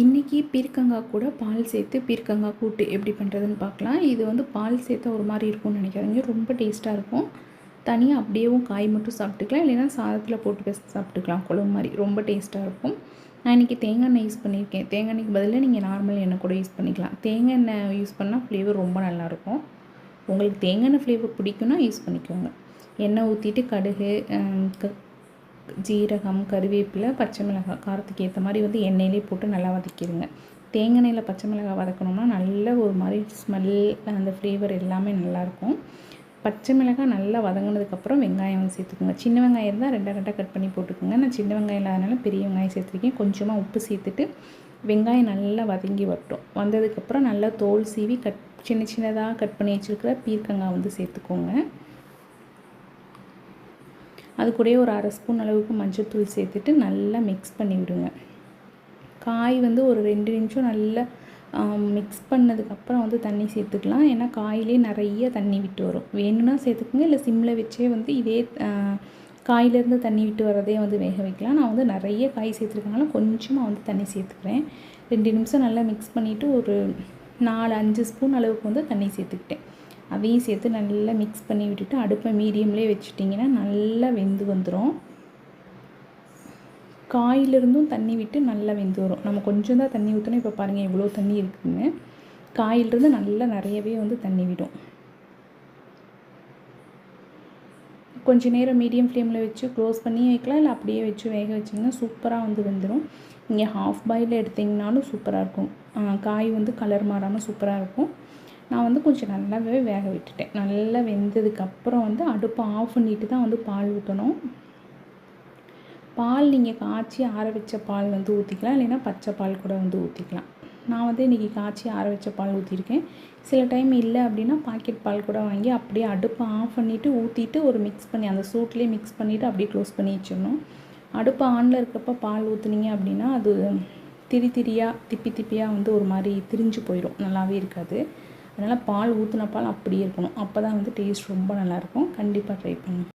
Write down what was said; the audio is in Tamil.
இன்றைக்கி பீர்க்கங்காய் கூட பால் சேர்த்து பீர்க்கங்காய் கூட்டு எப்படி பண்ணுறதுன்னு பார்க்கலாம். இது வந்து பால் சேர்த்தா ஒரு மாதிரி இருக்கும்னு நினைக்காதீங்க ரொம்ப டேஸ்ட்டாக இருக்கும். தனியாக அப்படியேவும் காய் மட்டும் சாப்பிட்டுக்கலாம். இல்லைன்னா சாதத்தில் போட்டு பேச சாப்பிட்டுக்கலாம். குழம்பு மாதிரி ரொம்ப டேஸ்ட்டாக இருக்கும். நான் இன்றைக்கி தேங்காய் எண்ணெய் யூஸ் பண்ணியிருக்கேன். தேங்காய் எண்ணெய்க்கு பதிலாக நீங்கள் நார்மல் எண்ணெய் கூட யூஸ் பண்ணிக்கலாம். தேங்காய் எண்ணெய் யூஸ் பண்ணால் ஃப்ளேவர் ரொம்ப நல்லாயிருக்கும் உங்களுக்கு தேங்காய் எண்ணெய் ஃப்ளேவர் பிடிக்குன்னா யூஸ் பண்ணிக்கோங்க. எண்ணெய் ஊற்றிட்டு கடுகு ஜீரகம் கருவேப்பிலை பச்சை மிளகாய் காரத்துக்கு ஏற்ற மாதிரி வந்து எண்ணெயிலே போட்டு நல்லா வதக்கிடுங்க தேங்காய் எண்ணெயில் பச்சை மிளகாய் வதக்கணும்னா நல்ல ஒரு மாதிரி ஸ்மெல் அந்த ஃப்ளேவர் எல்லாமே நல்லாயிருக்கும் பச்சை மிளகாய் நல்லா வதங்கினதுக்கப்புறம் வெங்காயம் வந்து சேர்த்துக்கோங்க. சின்ன வெங்காயம் இருந்தால் ரெண்டாக ரெண்டாக கட் பண்ணி போட்டுக்கோங்க. நான் சின்ன வெங்காயம் இல்லாதனால பெரிய வெங்காயம் சேர்த்துருக்கேன். கொஞ்சமாக உப்பு சேர்த்துட்டு வெங்காயம் நல்லா வதங்கி வரட்டும். வந்ததுக்கப்புறம் நல்லா தோல் சீவி கட் சின்ன சின்னதாக கட் பண்ணி வச்சுருக்கிற பீர்க்கங்காய் வந்து சேர்த்துக்கோங்க. அது கூடயே ஒரு அரை ஸ்பூன் அளவுக்கு மஞ்சள்தூள் சேர்த்துட்டு நல்லா மிக்ஸ் பண்ணி விடுங்க. காய் வந்து ஒரு ரெண்டு நிமிஷம் நல்லா மிக்ஸ் பண்ணதுக்கப்புறம் வந்து தண்ணி சேர்த்துக்கலாம். ஏன்னா காயிலே நிறைய தண்ணி விட்டு வரும். வேணும்னா சேர்த்துக்குங்க. இல்லை சிம்மில் வச்சே வந்து இதே காயிலேருந்து தண்ணி விட்டு வரதே வந்து வேக வைக்கலாம். நான் வந்து நிறைய காய் சேர்த்துருக்கனால கொஞ்சமாக வந்து தண்ணி சேர்த்துக்கிறேன். ரெண்டு நிமிஷம் நல்லா மிக்ஸ் பண்ணிவிட்டு ஒரு நாலு அஞ்சு ஸ்பூன் அளவுக்கு வந்து தண்ணி சேர்த்துக்கிட்டேன். அதையும் சேர்த்து நல்லா மிக்ஸ் பண்ணி விட்டுட்டு அடுப்பை மீடியம்லேயே வச்சுட்டிங்கன்னா நல்லா வெந்து வந்துடும் காயிலிருந்தும் தண்ணி விட்டு நல்லா வெந்து வரும். நம்ம கொஞ்சம் தான் தண்ணி ஊற்றணும் இப்போ பாருங்கள் எவ்வளோ தண்ணி இருக்குதுன்னு காயிலிருந்து நல்லா நிறையவே வந்து தண்ணி விடும். கொஞ்சம் நேரம் மீடியம் ஃப்ளேமில் வச்சு க்ளோஸ் பண்ணி வைக்கலாம். இல்லை அப்படியே வச்சு வேக வச்சிங்கன்னா சூப்பராக வந்து வெந்துடும் நீங்கள் ஹாஃப் பாயில் எடுத்திங்கனாலும் சூப்பராக இருக்கும். காய் வந்து கலர் மாறாமல் சூப்பராக இருக்கும். நான் வந்து கொஞ்சம் நல்லாவே வேக விட்டுட்டேன். நல்லா வெந்ததுக்கப்புறம் வந்து அடுப்பை ஆஃப் பண்ணிவிட்டு தான் வந்து பால் ஊற்றணும் பால் நீங்கள் காய்ச்சி ஆற வச்ச பால் வந்து ஊற்றிக்கலாம் இல்லைன்னா பச்சை பால் கூட வந்து ஊற்றிக்கலாம் நான் வந்து இன்றைக்கி காய்ச்சி ஆற வச்ச பால் ஊற்றிருக்கேன் சில டைம் இல்லை அப்படின்னா பாக்கெட் பால் கூட வாங்கி அப்படியே அடுப்பை ஆஃப் பண்ணிவிட்டு ஊற்றிட்டு ஒரு மிக்ஸ் பண்ணி அந்த சூட்லேயே மிக்ஸ் பண்ணிவிட்டு அப்படியே க்ளோஸ் பண்ணி வச்சிடணும். அடுப்பு ஆனில் இருக்கப்போ பால் ஊற்றுனீங்க அப்படின்னா அது திரி திரியாக திப்பி திப்பியாக வந்து ஒரு மாதிரி திரிஞ்சு போயிடும் நல்லாவே இருக்காது. அதனால் பால் ஊற்றின பால் அப்படியே இருக்கணும். அப்போ தான் வந்து டேஸ்ட் ரொம்ப நல்லாயிருக்கும் கண்டிப்பாக ட்ரை பண்ணுங்கள்